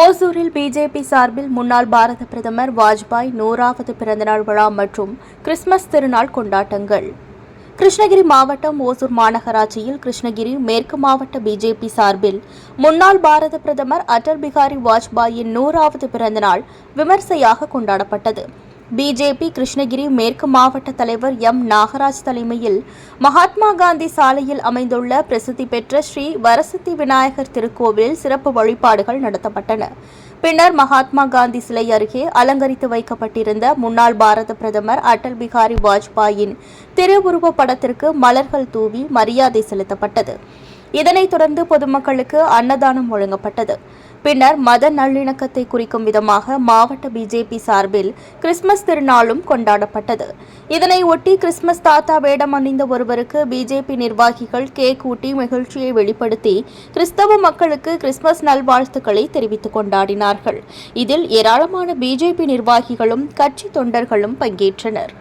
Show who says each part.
Speaker 1: ஓசூரில் பிஜேபி சார்பில் முன்னாள் பாரத பிரதமர் வாஜ்பாய் நூறாவது பிறந்தநாள் விழா மற்றும் கிறிஸ்துமஸ் திருநாள் கொண்டாட்டங்கள். கிருஷ்ணகிரி மாவட்டம் ஓசூர் மாநகராட்சியில் கிருஷ்ணகிரி மேற்கு மாவட்ட பிஜேபி சார்பில் முன்னாள் பாரத பிரதமர் அடல் பிகாரி வாஜ்பாயின் நூறாவது பிறந்தநாள் விமர்சையாக கொண்டாடப்பட்டது. பிஜேபி கிருஷ்ணகிரி மேற்கு மாவட்ட தலைவர் எம். நாகராஜ் தலைமையில் மகாத்மா காந்தி சாலையில் அமைந்துள்ள பிரசித்தி பெற்ற ஸ்ரீ வரசத்தி விநாயகர் திருக்கோவிலில் சிறப்பு வழிபாடுகள் நடத்தப்பட்டன. பின்னர் மகாத்மா காந்தி சிலை அருகே அலங்கரித்து வைக்கப்பட்டிருந்த முன்னாள் பாரத பிரதமர் அடல் பிகாரி வாஜ்பாயின் திருவுருவப் படத்திற்கு மலர்கள் தூவி மரியாதை செலுத்தப்பட்டது. இதனைத் தொடர்ந்து பொதுமக்களுக்கு அன்னதானம் வழங்கப்பட்டது. பின்னர் மத நல்லிணக்கத்தை குறிக்கும் விதமாக மாவட்ட பிஜேபி சார்பில் கிறிஸ்துமஸ் திருநாளும் கொண்டாடப்பட்டது. இதனை ஒட்டி கிறிஸ்துமஸ் தாத்தா வேடம் அணிந்த ஒருவருக்கு பிஜேபி நிர்வாகிகள் கேக் ஊட்டி மகிழ்ச்சியை வெளிப்படுத்தி கிறிஸ்தவ மக்களுக்கு கிறிஸ்துமஸ் நல்வாழ்த்துக்களை தெரிவித்துக் கொண்டாடினார்கள். இதில் ஏராளமான பிஜேபி நிர்வாகிகளும் கட்சி தொண்டர்களும் பங்கேற்றனர்.